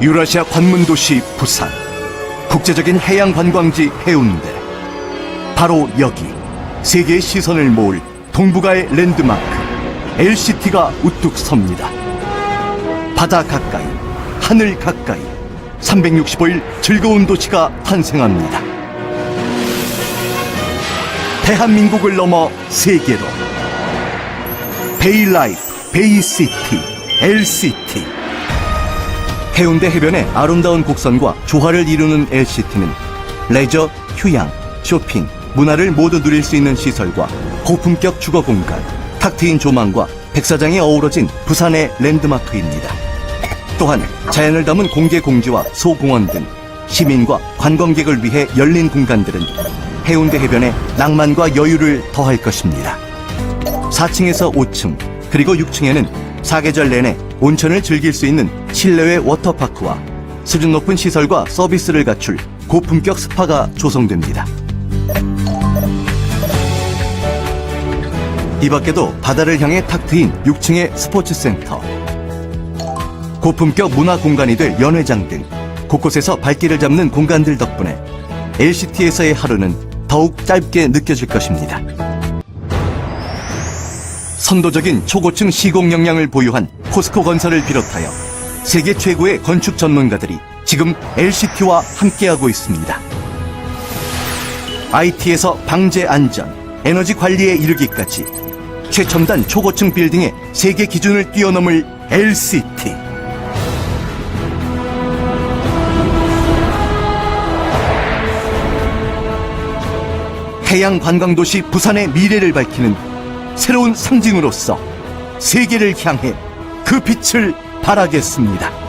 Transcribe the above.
유라시아 관문 도시 부산. 국제적인 해양 관광지 해운대. 바로 여기 세계의 시선을 모을 동북아의 랜드마크 LCT가 우뚝 섭니다. 바다 가까이, 하늘 가까이 365일 즐거운 도시가 탄생합니다. 대한민국을 넘어 세계로 베이라이프, 베이시티, LCT 해운대 해변의 아름다운 곡선과 조화를 이루는 LCT는 레저, 휴양, 쇼핑, 문화를 모두 누릴 수 있는 시설과 고품격 주거 공간, 탁 트인 조망과 백사장이 어우러진 부산의 랜드마크입니다. 또한 자연을 담은 공개 공지와 소공원 등 시민과 관광객을 위해 열린 공간들은 해운대 해변의 낭만과 여유를 더할 것입니다. 4층에서 5층 그리고 6층에는 사계절 내내 온천을 즐길 수 있는 실내외 워터파크와 수준 높은 시설과 서비스를 갖출 고품격 스파가 조성됩니다. 이 밖에도 바다를 향해 탁 트인 6층의 스포츠 센터, 고품격 문화 공간이 될 연회장 등 곳곳에서 발길을 잡는 공간들 덕분에 LCT에서의 하루는 더욱 짧게 느껴질 것입니다. 선도적인 초고층 시공 역량을 보유한 포스코 건설을 비롯하여 세계 최고의 건축 전문가들이 지금 LCT와 함께하고 있습니다. IT에서 방제 안전, 에너지 관리에 이르기까지 최첨단 초고층 빌딩의 세계 기준을 뛰어넘을 LCT. 해양 관광도시 부산의 미래를 밝히는 새로운 상징으로서 세계를 향해 그 빛을 발하겠습니다.